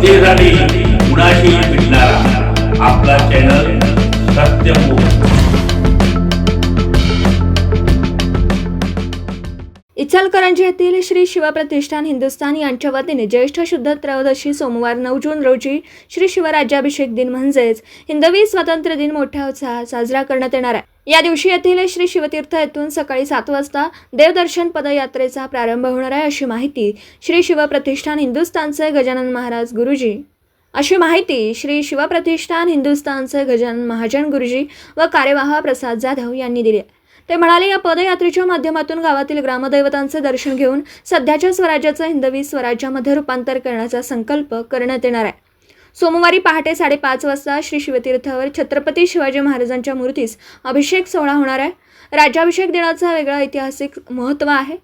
जनतेसाठी कुणाशी इचलकरंजी येथील श्री शिवप्रतिष्ठान हिंदुस्थान यांच्या वतीने ज्येष्ठ शुद्ध त्रयोदशी सोमवार नऊ जून रोजी श्री शिवराज्याभिषेक दिन म्हणजेच हिंदवी स्वातंत्र्य दिन मोठ्या उत्साहात साजरा करण्यात येणार आहे या दिवशी येथील श्री शिवतीर्थ येथून सकाळी सात वाजता देवदर्शन पदयात्रेचा प्रारंभ होणार आहे अशी माहिती श्री शिवप्रतिष्ठान हिंदुस्थानचे गजानन महाराज गुरुजी अशी माहिती श्री शिवप्रतिष्ठान हिंदुस्थानचे गजानन महाजन गुरुजी व कार्यवाह प्रसाद जाधव यांनी दिली आहे. ते म्हणाले या पदयात्रेच्या माध्यमातून गावातील ग्रामदैवतांचे दर्शन घेऊन सध्याच्या स्वराज्याचं हिंदवी स्वराज्यामध्ये रूपांतर करण्याचा संकल्प करण्यात येणार आहे. सोमवारी पहाटे साडेपाच वाजता श्री शिवतीर्थावर छत्रपती शिवाजी महाराजांच्या मूर्तीस अभिषेक सोहळा होणार आहे. राज्याभिषेक दिनाचा वेगळा ऐतिहासिक महत्त्व आहे.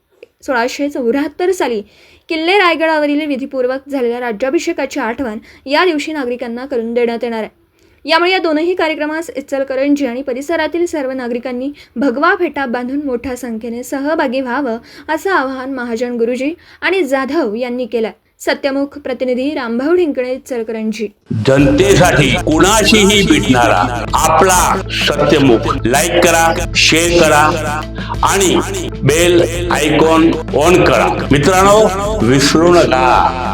सोळाशे चौऱ्याहत्तर साली किल्ले रायगडावरील विधीपूर्वक झालेल्या राज्याभिषेकाची आठवण या दिवशी नागरिकांना करून देण्यात येणार आहे. यामुळे या दोनही कार्यक्रमास इचलकरंजी आणि परिसरातील सर्व नागरिकांनी भगवा फेटा बांधून मोठ्या संख्येने सहभागी व्हावं असं आवाहन महाजन गुरुजी आणि जाधव यांनी केलं. सत्यमुख प्रतिनिधी रामभाऊ ढिंकणे चरकरंजी जनतेसाठी कुणाशीही भेटणारा आपला सत्यमुख लाईक करा शेअर करा आणि बेल आयकॉन ऑन करा. मित्रांनो विसरू नका.